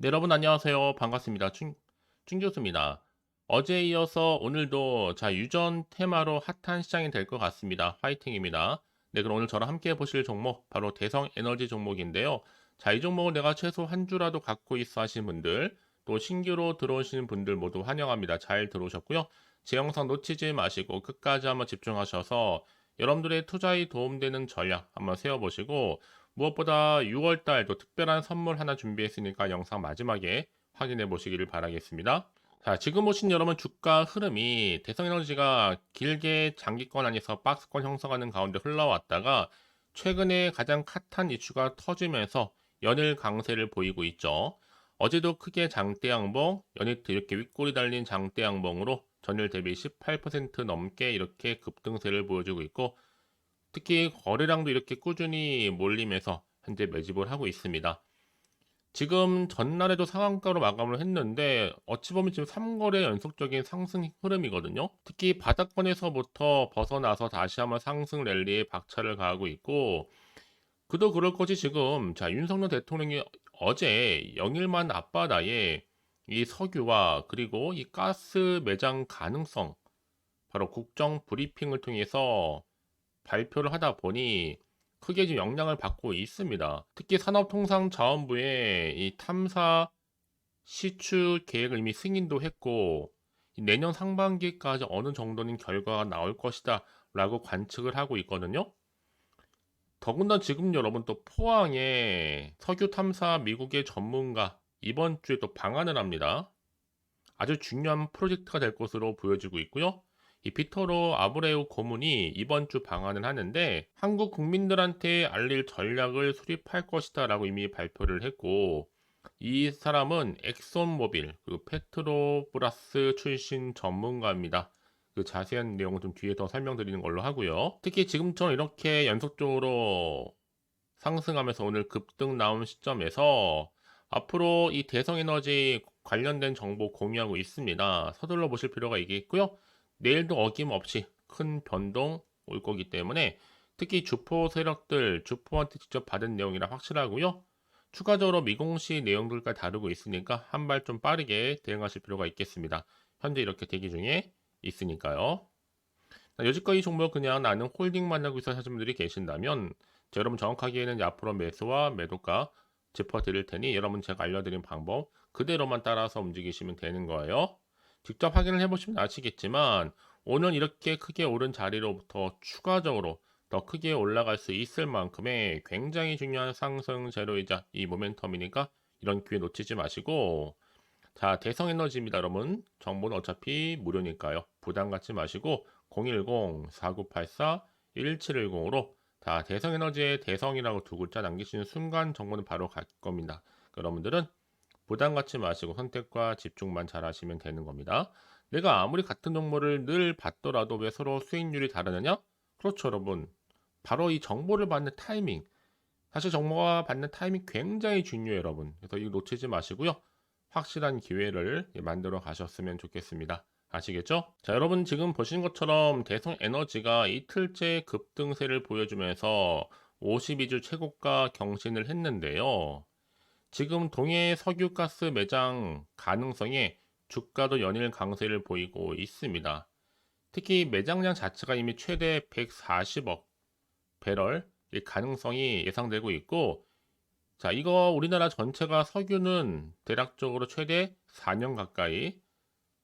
네, 여러분 안녕하세요. 반갑습니다. 충, 충교수입니다. 어제에 이어서 오늘도 자 유전 테마로 핫한 시장이 될 것 같습니다. 화이팅입니다. 네, 그럼 오늘 저랑 함께 보실 종목 바로 대성 에너지 종목인데요. 자, 이 종목은 내가 최소 한 주라도 갖고 있어 하신 분들 또 신규로 들어오시는 분들 모두 환영합니다. 잘 들어오셨고요. 제 영상 놓치지 마시고 끝까지 한번 집중하셔서 여러분들의 투자에 도움되는 전략 한번 세워보시고 무엇보다 6월달 또 특별한 선물 하나 준비했으니까 영상 마지막에 확인해 보시기를 바라겠습니다. 자, 지금 보신 여러분 주가 흐름이 대성에너지가 길게 장기권 안에서 박스권 형성하는 가운데 흘러왔다가 최근에 가장 핫한 이슈가 터지면서 연일 강세를 보이고 있죠. 어제도 크게 장대 양봉, 연이트 이렇게 윗골이 달린 장대 양봉으로 전일 대비 18% 넘게 이렇게 급등세를 보여주고 있고 특히 거래량도 이렇게 꾸준히 몰리면서 현재 매집을 하고 있습니다. 지금 전날에도 상한가로 마감을 했는데 어찌 보면 지금 3거래 연속적인 상승 흐름이거든요. 특히 바닥권에서부터 벗어나서 다시 한번 상승 랠리에 박차를 가하고 있고 그도 그럴 것이 지금 자 윤석열 대통령이 어제 영일만 앞바다에 이 석유와 그리고 이 가스 매장 가능성 바로 국정 브리핑을 통해서 발표를 하다 보니 크게 지금 영향을 받고 있습니다. 특히 산업통상자원부의 이 탐사 시추 계획을 이미 승인도 했고 내년 상반기까지 어느 정도는 결과가 나올 것이다 라고 관측을 하고 있거든요. 더군다나 지금 여러분 또 포항에 석유 탐사 미국의 전문가 이번 주에 또 방한을 합니다. 아주 중요한 프로젝트가 될 것으로 보여지고 있고요. 이 피터로 아브레우 고문이 이번 주 방한을 하는데 한국 국민들한테 알릴 전략을 수립할 것이다 라고 이미 발표를 했고 이 사람은 엑손모빌 그리고 페트로브라스 출신 전문가입니다. 그 자세한 내용은 좀 뒤에 더 설명드리는 걸로 하고요. 특히 지금처럼 이렇게 연속적으로 상승하면서 오늘 급등 나온 시점에서 앞으로 이 대성에너지 관련된 정보 공유하고 있습니다. 서둘러 보실 필요가 있겠고요. 내일도 어김없이 큰 변동 올 거기 때문에 특히 주포 세력들, 주포한테 직접 받은 내용이라 확실하고요. 추가적으로 미공시 내용들까지 다루고 있으니까 한 발 좀 빠르게 대응하실 필요가 있겠습니다. 현재 이렇게 대기 중에 있으니까요. 여지껏 이 종목 그냥 나는 홀딩만 하고 있어 하시는 분들이 계신다면 여러분 정확하게는 앞으로 매수와 매도가 짚어드릴 테니 여러분 제가 알려드린 방법 그대로만 따라서 움직이시면 되는 거예요. 직접 확인을 해보시면 아시겠지만 오늘 이렇게 크게 오른 자리로부터 추가적으로 더 크게 올라갈 수 있을 만큼의 굉장히 중요한 상승 재료이자 이 모멘텀이니까 이런 기회 놓치지 마시고. 자 대성에너지입니다 여러분. 정보는 어차피 무료니까요. 부담 갖지 마시고 010-4984-1710으로 자 대성에너지의 대성이라고 두 글자 남기시는 순간 정보는 바로 갈 겁니다. 여러분들은 부담 갖지 마시고 선택과 집중만 잘 하시면 되는 겁니다. 내가 아무리 같은 정보를 늘 받더라도 왜 서로 수익률이 다르느냐? 그렇죠, 여러분. 바로 이 정보를 받는 타이밍. 사실 정보가 받는 타이밍 굉장히 중요해요, 여러분. 그래서 이거 놓치지 마시고요. 확실한 기회를 만들어 가셨으면 좋겠습니다. 아시겠죠? 자, 여러분 지금 보시는 것처럼 대성 에너지가 이틀째 급등세를 보여주면서 52주 최고가 경신을 했는데요. 지금 동해 석유가스 매장 가능성에 주가도 연일 강세를 보이고 있습니다. 특히 매장량 자체가 이미 최대 140억 배럴 가능성이 예상되고 있고 자 이거 우리나라 전체가 석유는 대략적으로 최대 4년 가까이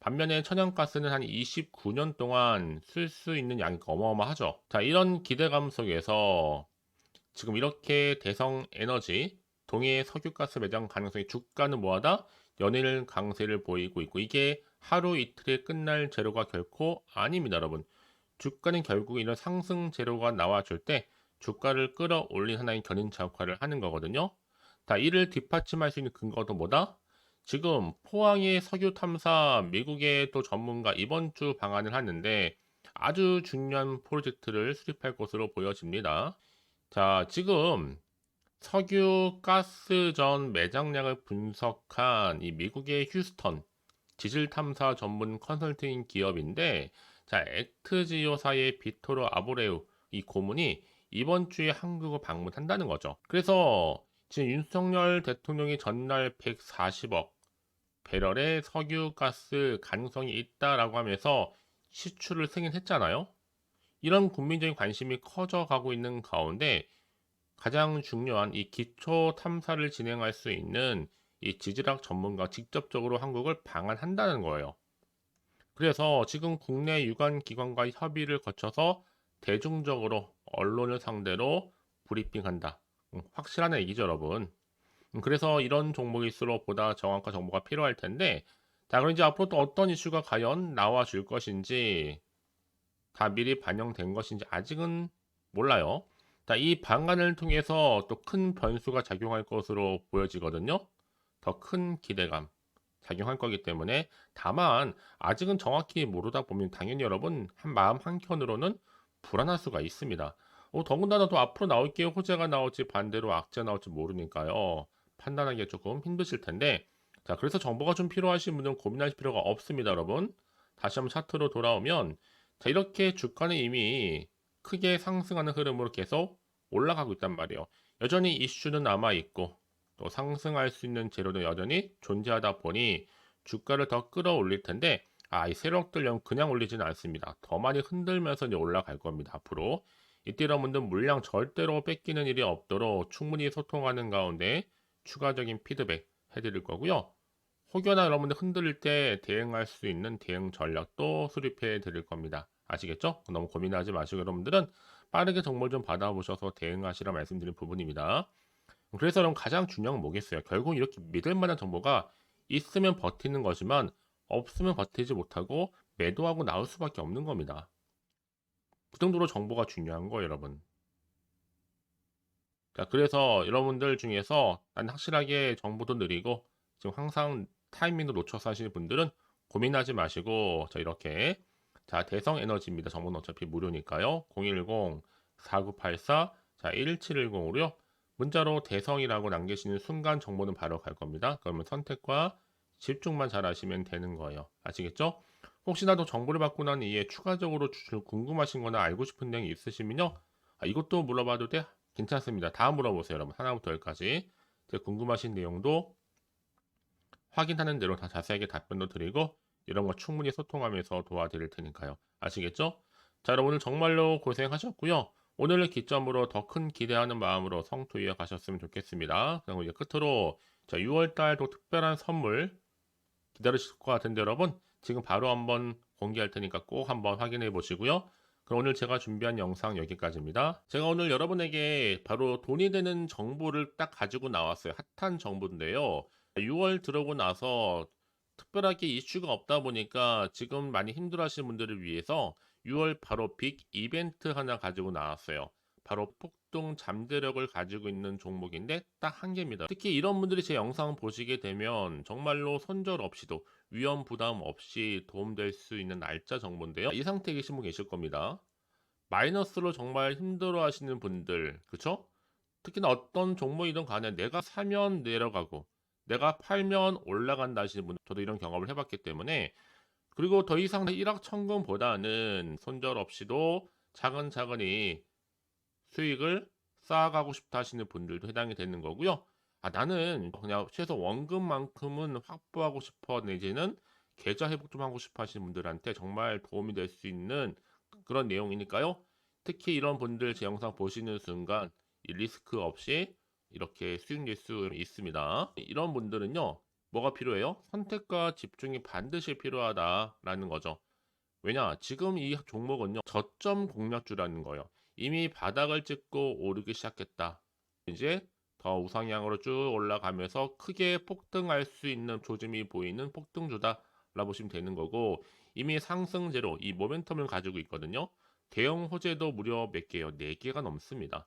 반면에 천연가스는 한 29년 동안 쓸 수 있는 양이 어마어마하죠. 자 이런 기대감 속에서 지금 이렇게 대성 에너지 동해 석유가스 매장 가능성이 주가는 뭐하다? 연일 강세를 보이고 있고 이게 하루 이틀에 끝날 재료가 결코 아닙니다, 여러분. 주가는 결국 이런 상승 재료가 나와줄 때 주가를 끌어올린 하나의 견인차 역할을 하는 거거든요. 자, 이를 뒷받침할 수 있는 근거도 뭐다? 지금 포항의 석유 탐사 미국의 또 전문가 이번 주 방안을 하는데 아주 중요한 프로젝트를 수립할 것으로 보여집니다. 자, 지금 석유 가스전 매장량을 분석한 이 미국의 휴스턴 지질 탐사 전문 컨설팅 기업인데 자 액트지오사의 비토르 아브레우 이 고문이 이번 주에 한국을 방문한다는 거죠. 그래서 지금 윤석열 대통령이 전날 140억 배럴의 석유 가스 가능성이 있다라고 하면서 시추를 승인했잖아요. 이런 국민적인 관심이 커져가고 있는 가운데 가장 중요한 이 기초 탐사를 진행할 수 있는 이 지질학 전문가 직접적으로 한국을 방한한다는 거예요. 그래서 지금 국내 유관 기관과 협의를 거쳐서 대중적으로 언론을 상대로 브리핑한다. 음, 확실한 얘기죠, 여러분. 음, 그래서 이런 종목일수록 보다 정확한 정보가 필요할 텐데, 자, 그럼 이제 앞으로 또 어떤 이슈가 과연 나와 줄 것인지, 다 미리 반영된 것인지 아직은 몰라요. 자, 이 방안을 통해서 또 큰 변수가 작용할 것으로 보여지거든요. 더 큰 기대감 작용할 거기 때문에 다만 아직은 정확히 모르다 보면 당연히 여러분 한 마음 한켠으로는 불안할 수가 있습니다. 어, 더군다나 또 앞으로 나올 게 호재가 나올지 반대로 악재 나올지 모르니까요. 판단하기가 조금 힘드실 텐데 자 그래서 정보가 좀 필요하신 분들은 고민하실 필요가 없습니다 여러분 다시 한번 차트로 돌아오면 자 이렇게 주가는 이미 크게 상승하는 흐름으로 계속 올라가고 있단 말이에요 여전히 이슈는 남아 있고 또 상승할 수 있는 재료도 여전히 존재하다 보니 주가를 더 끌어올릴 텐데 아, 이 세력들 영 그냥 올리지는 않습니다. 더 많이 흔들면서 이제 올라갈 겁니다. 앞으로. 이때 여러분들 물량 절대로 뺏기는 일이 없도록 충분히 소통하는 가운데 추가적인 피드백 해드릴 거고요. 혹여나 여러분들 흔들릴 때 대응할 수 있는 대응 전략도 수립해 드릴 겁니다. 아시겠죠? 너무 고민하지 마시고 여러분들은 빠르게 정보를 좀 받아보셔서 대응하시라 말씀드린 부분입니다. 그래서 그럼 가장 중요한 건 뭐겠어요? 결국 이렇게 믿을 만한 정보가 있으면 버티는 거지만 없으면 버티지 못하고 매도하고 나올 수밖에 없는 겁니다. 그 정도로 정보가 중요한 거예요, 여러분. 자, 그래서 여러분들 중에서 난 확실하게 정보도 느리고 지금 항상 타이밍도 놓쳐서 하시는 분들은 고민하지 마시고 자, 이렇게 자, 대성 에너지입니다. 정보는 어차피 무료니까요. 010-4984 자, 1710으로요. 문자로 대성이라고 남기시는 순간 정보는 바로 갈 겁니다. 그러면 선택과 집중만 잘 하시면 되는 거예요. 아시겠죠? 혹시나도 정보를 받고 난 이후에 추가적으로 궁금하신 거나 알고 싶은 내용이 있으시면요. 아, 이것도 물어봐도 돼? 괜찮습니다. 다 물어보세요, 여러분. 하나부터 열까지. 궁금하신 내용도 확인하는 대로 다 자세하게 답변도 드리고 이런 거 충분히 소통하면서 도와드릴 테니까요. 아시겠죠? 자, 여러분 오늘 정말로 고생하셨고요. 오늘을 기점으로 더 큰 기대하는 마음으로 성투 이어가셨으면 좋겠습니다. 그리고 이제 끝으로 자, 6월달도 특별한 선물 기다리실 것 같은데 여러분 지금 바로 한번 공개할 테니까 꼭 한번 확인해 보시고요. 그럼 오늘 제가 준비한 영상 여기까지입니다. 제가 오늘 여러분에게 바로 돈이 되는 정보를 딱 가지고 나왔어요. 핫한 정보인데요. 6월 들어오고 나서 특별하게 이슈가 없다 보니까 지금 많이 힘들어 하시는 분들을 위해서 6월 바로 빅 이벤트 하나 가지고 나왔어요. 바로 폭등 잠재력을 가지고 있는 종목인데 딱 한 개입니다. 특히 이런 분들이 제 영상 보시게 되면 정말로 손절 없이도 위험 부담 없이 도움될 수 있는 날짜 정보인데요. 이 상태에 계신 분 계실 겁니다. 마이너스로 정말 힘들어 하시는 분들, 그쵸? 특히나 어떤 종목이든 간에 내가 사면 내려가고 내가 팔면 올라간다 하시는 분, 저도 이런 경험을 해봤기 때문에 그리고 더 이상 일확천금보다는 손절 없이도 차근차근히 수익을 쌓아가고 싶다 하시는 분들도 해당이 되는 거고요. 아, 나는 그냥 최소 원금만큼은 확보하고 싶어 내지는 계좌 회복 좀 하고 싶어 하시는 분들한테 정말 도움이 될 수 있는 그런 내용이니까요. 특히 이런 분들 제 영상 보시는 순간 리스크 없이 이렇게 수익 낼수 있습니다. 이런 분들은요. 뭐가 필요해요? 선택과 집중이 반드시 필요하다라는 거죠. 왜냐? 지금 이 종목은요. 저점 공략주라는 거예요. 이미 바닥을 찍고 오르기 시작했다. 이제 더 우상향으로 쭉 올라가면서 크게 폭등할 수 있는 조짐이 보이는 폭등주다. 라 보시면 되는 거고 이미 상승제로 이 모멘텀을 가지고 있거든요. 대형 호재도 무려 몇 개요? 4개가 넘습니다.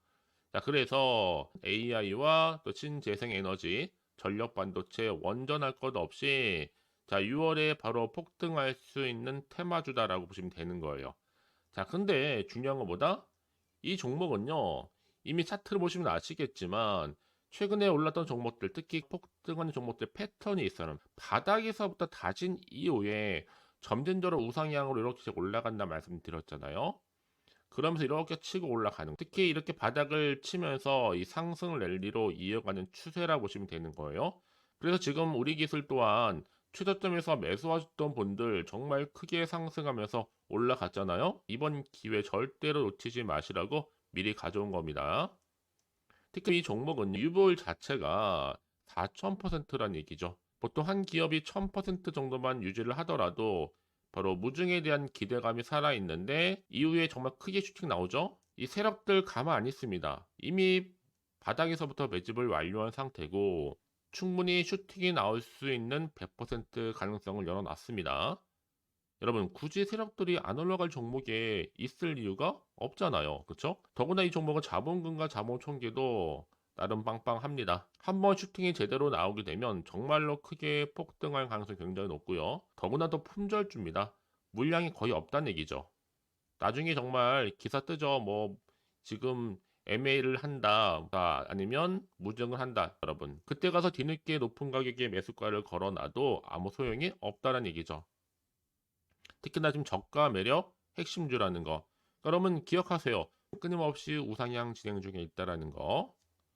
자, 그래서 AI와 또 신재생 에너지 전력 반도체 원전할 것 없이 자, 6월에 바로 폭등할 수 있는 테마주다라고 보시면 되는 거예요. 자, 근데 중요한 것보다 이 종목은요. 이미 차트를 보시면 아시겠지만 최근에 올랐던 종목들, 특히 폭등하는 종목들 패턴이 있어요. 바닥에서부터 다진 이후에 점진적으로 우상향으로 이렇게 올라간다 말씀드렸잖아요. 그러면서 이렇게 치고 올라가는 특히 이렇게 바닥을 치면서 이 상승 랠리로 이어가는 추세라 보시면 되는 거예요. 그래서 지금 우리 기술 또한 최저점에서 매수하셨던 분들 정말 크게 상승하면서 올라갔잖아요. 이번 기회 절대로 놓치지 마시라고 미리 가져온 겁니다. 특히 이 종목은 유볼 자체가 4,000%란 얘기죠. 보통 한 기업이 1000% 정도만 유지를 하더라도 바로 무중에 대한 기대감이 살아있는데 이후에 정말 크게 슈팅 나오죠. 이 세력들 가만 안 있습니다. 이미 바닥에서부터 매집을 완료한 상태고 충분히 슈팅이 나올 수 있는 100% 가능성을 열어놨습니다. 여러분 굳이 세력들이 안 올라갈 종목에 있을 이유가 없잖아요. 그렇죠? 더구나 이 종목은 자본금과 자본 총계도 나름 빵빵합니다. 한번 슈팅이 제대로 나오게 되면 정말로 크게 폭등할 가능성이 굉장히 높고요. 더구나 더 품절주입니다. 물량이 거의 없다는 얘기죠. 나중에 정말 기사 뜨죠. 뭐 지금 MA를 한다 아, 아니면 무증을 한다 여러분 그때 가서 뒤늦게 높은 가격에 매수가를 걸어놔도 아무 소용이 없다는 얘기죠 특히나 지금 저가 매력 핵심주라는 거 여러분 기억하세요 끊임없이 우상향 진행 중에 있다라는 거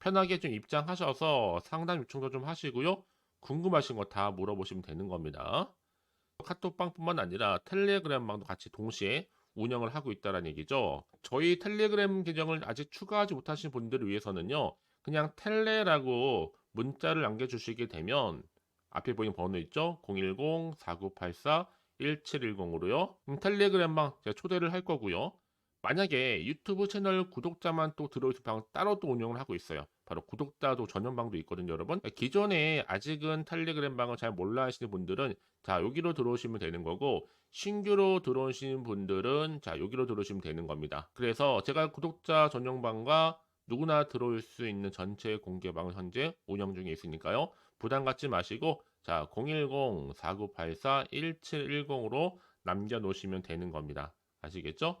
편하게 좀 입장하셔서 상담 요청도 좀 하시고요. 궁금하신 거 다 물어보시면 되는 겁니다. 카톡방뿐만 아니라 텔레그램방도 같이 동시에 운영을 하고 있다는 얘기죠. 저희 텔레그램 계정을 아직 추가하지 못하신 분들을 위해서는요. 그냥 텔레라고 문자를 남겨주시게 되면 앞에 보이는 번호 있죠? 010-4984-1710으로요. 텔레그램방 제가 초대를 할 거고요. 만약에 유튜브 채널 구독자만 또 들어오실 방 따로 또 운영을 하고 있어요. 바로 구독자도 전용방도 있거든요, 여러분. 기존에 아직은 텔레그램 방을 잘 몰라 하시는 분들은 자, 여기로 들어오시면 되는 거고 신규로 들어오시는 분들은 자, 여기로 들어오시면 되는 겁니다. 그래서 제가 구독자 전용방과 누구나 들어올 수 있는 전체 공개방을 현재 운영 중에 있으니까요. 부담 갖지 마시고 자, 010-4984-1710으로 남겨 놓으시면 되는 겁니다. 아시겠죠?